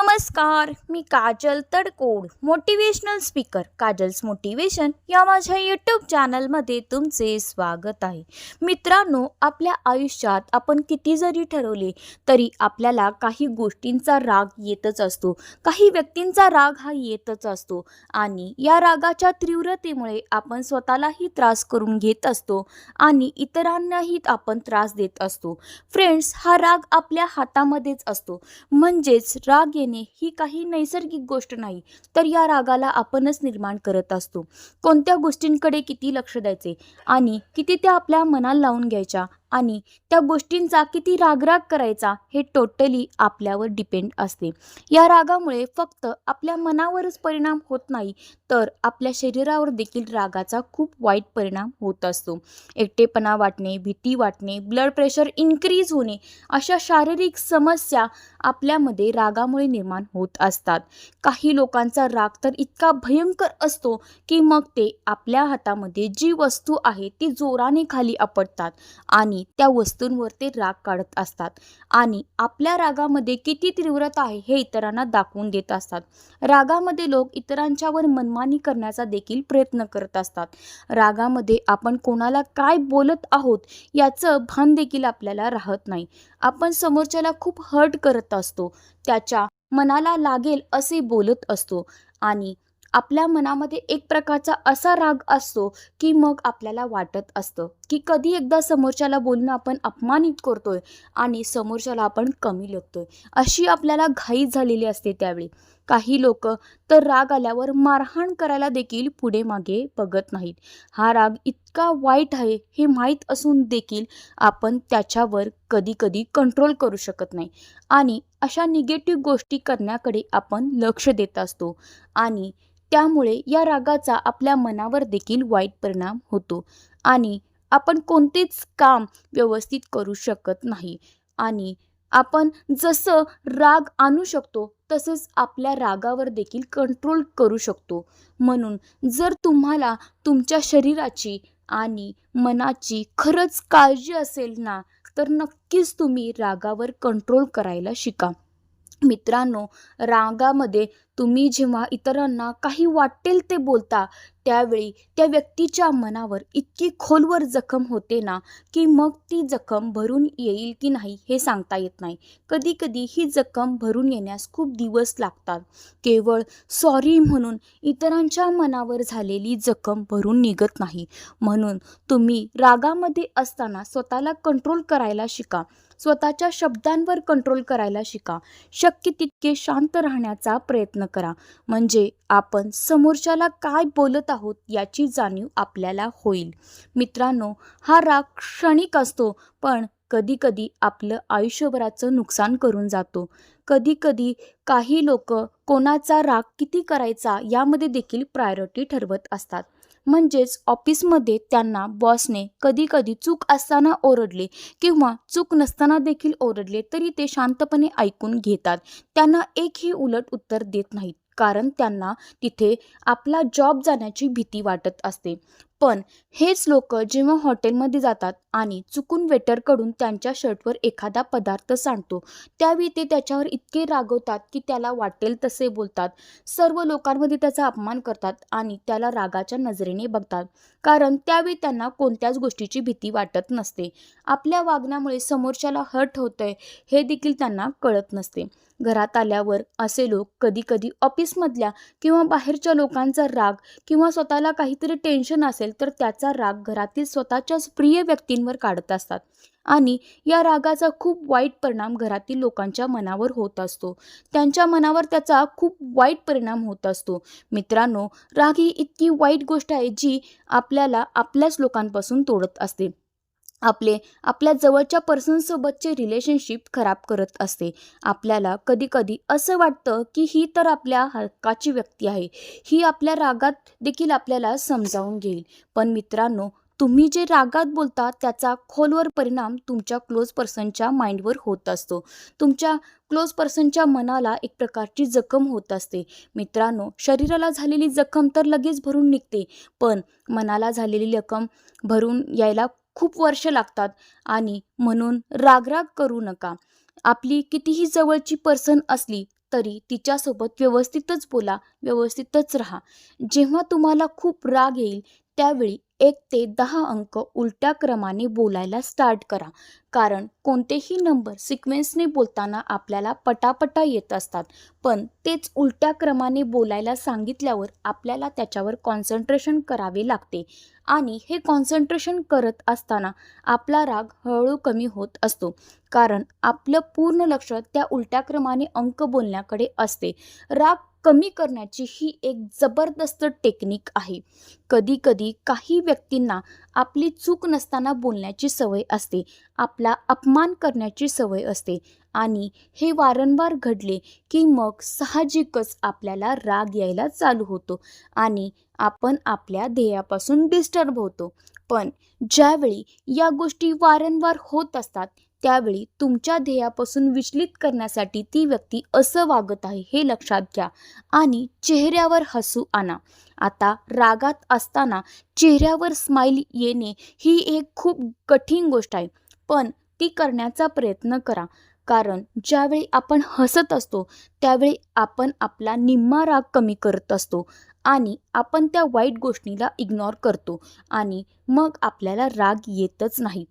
नमस्कार मी Kajal Tadkod motivational speaker Kajal's motivation या माझ्या यूट्यूब चॅनलमध्ये तुमचे स्वागत आहे. मित्रांनो आपल्या आयुष्यात आपण किती जरी ठरवले तरी आपल्याला काही गोष्टींचा राग येतच असतो. काही व्यक्तींचा राग हा येतच असतो आणि या रागाच्या तीव्रतेमुळे आपण स्वतःलाही त्रास करून घेत असतो आणि इतरांनाही आपण त्रास देत असतो. फ्रेंड्स हा राग आपल्या हातामध्येच असतो. म्हणजेच राग येणे ही काही नैसर्गिक गोष्ट नाही तर या रागाला आपणच निर्माण करत असतो. कोणत्या गोष्टींकडे किती लक्ष द्यायचे आणि किती त्या आपल्या मनाला लावून घ्यायच्या आणि त्या गोष्टींचा किती रागराग करायचा हे टोटली आपल्यावर डिपेंड असते. या रागामुळे फक्त आपल्या मनावरच परिणाम होत नाही तर आपल्या शरीरावर देखील रागाचा खूप वाईट परिणाम होत असतो. एकटेपणा वाटणे भीती वाटणे ब्लड प्रेशर इन्क्रीज होणे अशा शारीरिक समस्या आपल्यामध्ये रागामुळे निर्माण होत असतात. काही लोकांचा राग तर इतका भयंकर असतो की मग ते आपल्या हातामध्ये जी वस्तू आहे ती जोराने खाली आपटतात आणि त्या वस्तूंवर ते राग काढत असतात. आणि आपल्या रागामध्ये किती तीव्रता आहे हे इतरांना दाखवून देत असतात. रागामध्ये लोक इतरांच्यावर मनमानी करण्याचा देखील प्रयत्न करत असतात. रागामध्ये आपण कोणाला काय बोलत आहोत याचं भान देखील आपल्याला राहत नाही. आपण समोरच्याला खूप हर्ट करत असतो. त्याच्या मनाला लागेल असे बोलत असतो. आणि आपल्या मनामध्ये एक प्रकारचा असा राग असतो की मग आपल्याला वाटत असतं की कधी एकदा समोरच्याला बोलणं आपण अपमानित करतोय आणि समोरच्याला आपण कमी लेखतोय अशी आपल्याला घाई झालेली असते त्यावेळी. काही लोक तर राग आल्यावर मारहाण करायला देखील पुढे मागे बघत नाहीत. हा राग इतका वाईट आहे हे माहीत असून देखील आपण त्याच्यावर कधी कधी कंट्रोल करू शकत नाही. आणि अशा निगेटिव्ह गोष्टी करण्याकडे आपण लक्ष देत असतो. आणि त्यामुळे या रागाचा आपल्या मनावर देखील वाईट परिणाम होतो. आणि आपण कोणतेच काम व्यवस्थित करू शकत नाही. आणि आपण जसं राग आणू शकतो तसंच आपल्या रागावर देखील कंट्रोल करू शकतो. म्हणून जर तुम्हाला तुमच्या शरीराची आणि मनाची खरंच काळजी असेल ना तर नक्कीच तुम्ही रागावर कंट्रोल करायला शिका. मित्रांनो रागामध्ये तुम्ही जेव्हा इतरांना काही वाटेल ते बोलता त्यावेळी त्या व्यक्तीच्या मनावर इतकी खोलवर जखम होते ना की मग ती जखम भरून येईल की नाही हे सांगता येत नाही. कधी कधी ही जखम भरून येण्यास खूप दिवस लागतात. केवळ सॉरी म्हणून इतरांच्या मनावर झालेली जखम भरून निघत नाही. म्हणून तुम्ही रागामध्ये असताना स्वतःला कंट्रोल करायला शिका. स्वतःच्या शब्दांवर कंट्रोल करायला शिका. शक्य तितके शांत राहण्याचा प्रयत्न करा. म्हणजे आपण समोरच्याला काय बोलत आहोत याची जाणीव आपल्याला होईल. मित्रांनो हा राग क्षणिक असतो पण कधीकधी आपलं आयुष्यभराचं नुकसान करून जातो. कधीकधी काही लोक कोणाचा राग किती करायचा यामध्ये देखील प्रायोरिटी ठरवत असतात. म्हणजेच ऑफिसमध्ये त्यांना बॉसने कधीकधी चूक असताना ओरडले किंवा चूक नसताना देखील ओरडले तरी ते शांतपणे ऐकून घेतात. त्यांना एकही उलट उत्तर देत नाहीत. कारण त्यांना तिथे आपला जॉब जाण्याची भीती वाटत असते. पण हेच लोक जेव्हा हॉटेलमध्ये जातात आणि चुकून वेटरकडून त्यांच्या शर्टवर एखादा पदार्थ सांडतो त्यावेळी ते त्याच्यावर इतके रागवतात की त्याला वाटेल तसे बोलतात. सर्व लोकांमध्ये त्याचा अपमान करतात आणि त्याला रागाच्या नजरेने बघतात कारण त्यावेळी त्यांना कोणत्याच गोष्टीची भीती वाटत नसते. आपल्या वागण्यामुळे समोरच्याला हर्ट होतंय हे देखील त्यांना कळत नसते. घरात आल्यावर असे लोक कधी कधी ऑफिसमधल्या किंवा बाहेरच्या लोकांचा राग किंवा स्वतःला काहीतरी टेन्शन असेल तर त्याचा राग घरातील स्वतःच्याच प्रिय व्यक्तींवर काढत असतात. आणि या रागाचा खूप वाईट परिणाम घरातील लोकांच्या मनावर होत असतो. त्यांच्या मनावर त्याचा खूप वाईट परिणाम होत असतो. मित्रांनो राग ही इतकी वाईट गोष्ट आहे जी आपल्याला आपल्याच लोकांपासून तोडत असते. आपले आपल्या जवळच्या पर्सनसोबतचे रिलेशनशिप खराब करत असते. आपल्याला कधीकधी असं वाटतं की ही तर आपल्या हक्काची व्यक्ती आहे. ही आपल्या रागात देखील आपल्याला समजावून घेईल. पण मित्रांनो तुम्ही जे रागात बोलता त्याचा खोलवर परिणाम तुमच्या क्लोज पर्सनच्या माइंडवर होत असतो. तुमच्या क्लोज पर्सनच्या मनाला एक प्रकारची जखम होत असते. मित्रांनो शरीराला झालेली जखम तर लगेच भरून निघते. पण मनाला झालेली जखम भरून यायला खूप वर्ष लागतात. आणि म्हणून रागराग करू नका. आपली कितीही जवळची पर्सन असली तरी तिच्यासोबत व्यवस्थितच बोला व्यवस्थितच राहा. जेव्हा तुम्हाला खूप राग येईल त्यावेळी एक ते दहा अंक उलट्या क्रमाने बोलायला स्टार्ट करा. कारण कोणतेही नंबर सिक्वेन्सने बोलताना आपल्याला पटापटा येत असतात. पण तेच उलट्या क्रमाने बोलायला सांगितल्यावर आपल्याला त्याच्यावर कॉन्सन्ट्रेशन करावे लागते. आणि हे कॉन्सन्ट्रेशन करत असताना आपला राग हळूहळू कमी होत असतो. कारण आपलं पूर्ण लक्ष त्या उलट्या क्रमाने अंक बोलण्याकडे असते. राग कमी करण्याची ही एक जबरदस्त टेक्निक आहे. कधीकधी काही व्यक्तींना आपली चूक नसताना बोलण्याची सवय असते. आप आपला अपमान करण्याची सवय असते. आणि हे वारंवार घडले की मग साहजिकच आपल्याला राग यायला चालू होतो आणि आपण आपल्या ध्येयापासून डिस्टर्ब होतो. पण ज्यावेळी या गोष्टी वारंवार होत असतात त्यावेळी तुमच्या ध्येयापासून विचलित करण्यासाठी ती व्यक्ती असं वागत आहे हे लक्षात घ्या आणि चेहऱ्यावर हसू आणा. आता रागात असताना चेहऱ्यावर स्माईल येणे ही एक खूप कठीण गोष्ट आहे. पण ती करण्याचा प्रयत्न करा. कारण ज्यावेळी आपण हसत असतो त्यावेळी आपण आपला निम्मा राग कमी करत असतो आणि आपण त्या वाईट गोष्टीला इग्नोर करतो आणि मग आपल्याला राग येतच नाही.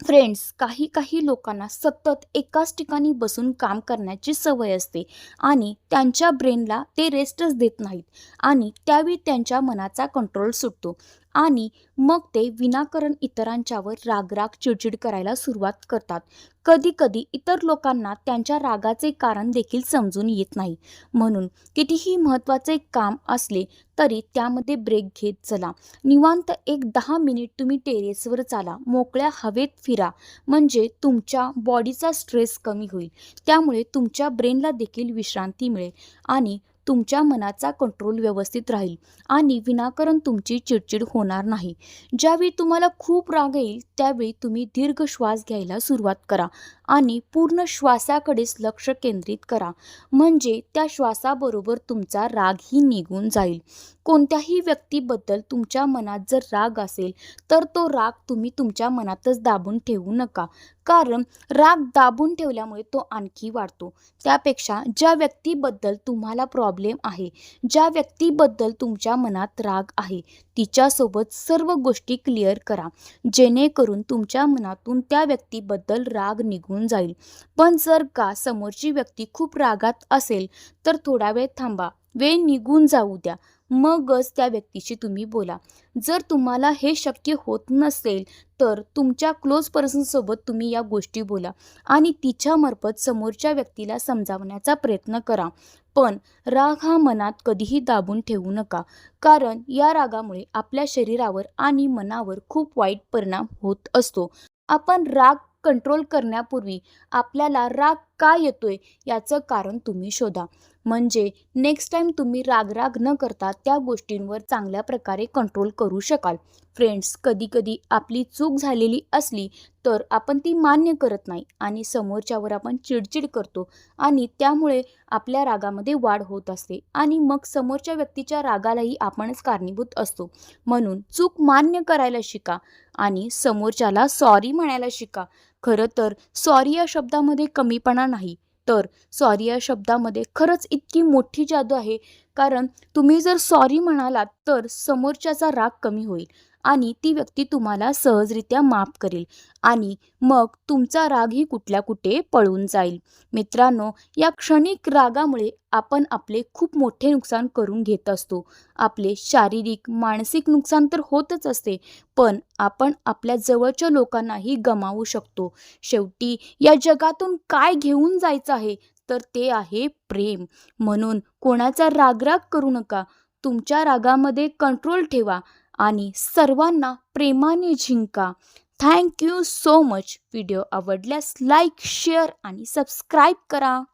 फ्रेंड्स काही काही लोकांना सतत एकाच ठिकाणी बसून काम करण्याची सवय असते आणि त्यांच्या ब्रेनला ते रेस्टच देत नाहीत आणि त्यावेळी त्यांच्या मनाचा कंट्रोल सुटतो. आणि मग ते विनाकारण इतरांच्यावर रागराग चिडचिड करायला सुरुवात करतात. कधीकधी इतर लोकांना त्यांच्या रागाचे कारण देखील समजून येत नाही. म्हणून कितीही महत्त्वाचे काम असले तरी त्यामध्ये ब्रेक घेत चला. निवांत एक दहा मिनिट तुम्ही टेरेसवर चाला. मोकळ्या हवेत फिरा. म्हणजे तुमच्या बॉडीचा स्ट्रेस कमी होईल. त्यामुळे तुमच्या ब्रेनला देखील विश्रांती मिळेल. आणि तुमच्या मनाचा कंट्रोल व्यवस्थित राहील आणि विनाकारण तुमची चिडचिड होणार नाही. ज्यावेळी तुम्हाला खूप राग येईल त्यावेळी तुम्ही दीर्घ श्वास घ्यायला सुरुवात करा. आणि पूर्ण श्वासाकडेच लक्ष केंद्रित करा. म्हणजे त्या श्वासाबरोबर तुमचा रागही निघून जाईल. कोणत्याही व्यक्तीबद्दल तुमच्या मनात जर राग असेल तर तो राग तुम्ही तुमच्या मनातच दाबून ठेवू नका. कारण राग दाबून ठेवल्यामुळे तो आणखी वाढतो. त्यापेक्षा ज्या व्यक्तीबद्दल तुम्हाला प्रॉब्लेम आहे ज्या व्यक्तीबद्दल तुमच्या मनात राग आहे तिच्यासोबत सर्व गोष्टी क्लिअर करा. जेणेकरून तुमच्या मनातून त्या व्यक्तीबद्दल राग निघून जाईल. पण जर का समोरची व्यक्ती खूप रागात असेल तर थोडा वेळ थांबा. वेळ निघून जाऊ द्या. मगच त्या व्यक्तीशी तुम्ही बोला. जर तुम्हाला हे शक्य होत नसेल तर तुमच्या क्लोज पर्सनसोबत तुम्ही या गोष्टी बोला आणि तिच्यामार्फत समोरच्या व्यक्तीला समजावण्याचा प्रयत्न करा. पण राग हा मनात कधीही दाबून ठेवू नका. कारण या रागामुळे आपल्या शरीरावर आणि मनावर खूप वाईट परिणाम होत असतो. आपण राग कंट्रोल करण्यापूर्वी आपल्याला राग का येतोय याचं कारण तुम्ही शोधा. म्हणजे नेक्स्ट टाईम तुम्ही राग राग न करता त्या गोष्टींवर चांगल्या प्रकारे कंट्रोल करू शकाल. फ्रेंड्स कधीकधी आपली चूक झालेली असली तर आपण ती मान्य करत नाही आणि समोरच्यावर आपण चिडचिड करतो आणि त्यामुळे आपल्या रागामध्ये वाढ होत असते आणि मग समोरच्या व्यक्तीच्या रागालाही आपणच कारणीभूत असतो. म्हणून चूक मान्य करायला शिका आणि समोरच्याला सॉरी म्हणायला शिका. खरं तर सॉरी या शब्दामध्ये कमीपणा नाही. तर सॉरी या शब्दामध्ये खरंच इतकी मोठी जादू आहे. कारण तुम्ही जर सॉरी म्हणालात तर समोरच्याचा राग कमी होईल. आणि ती व्यक्ती तुम्हाला सहजरित्या माफ करेल आणि मग तुमचा रागही कुठल्या कुठे पळून जाईल. मित्रांनो या क्षणिक रागामुळे आपण आपले खूप मोठे नुकसान करून घेत असतो. आपले शारीरिक मानसिक नुकसान तर होतच असते पण आपण आपल्या जवळच्या लोकांनाही गमावू शकतो. शेवटी या जगातून काय घेऊन जायचं आहे? तर ते आहे प्रेम. म्हणून कोणाचा रागराग करू नका. तुमच्या रागामध्ये कंट्रोल ठेवा. आणि सर्वांना प्रेमाने जिंका. Thank you so much video आवडल्यास लाईक शेअर आणि सबस्क्राईब करा.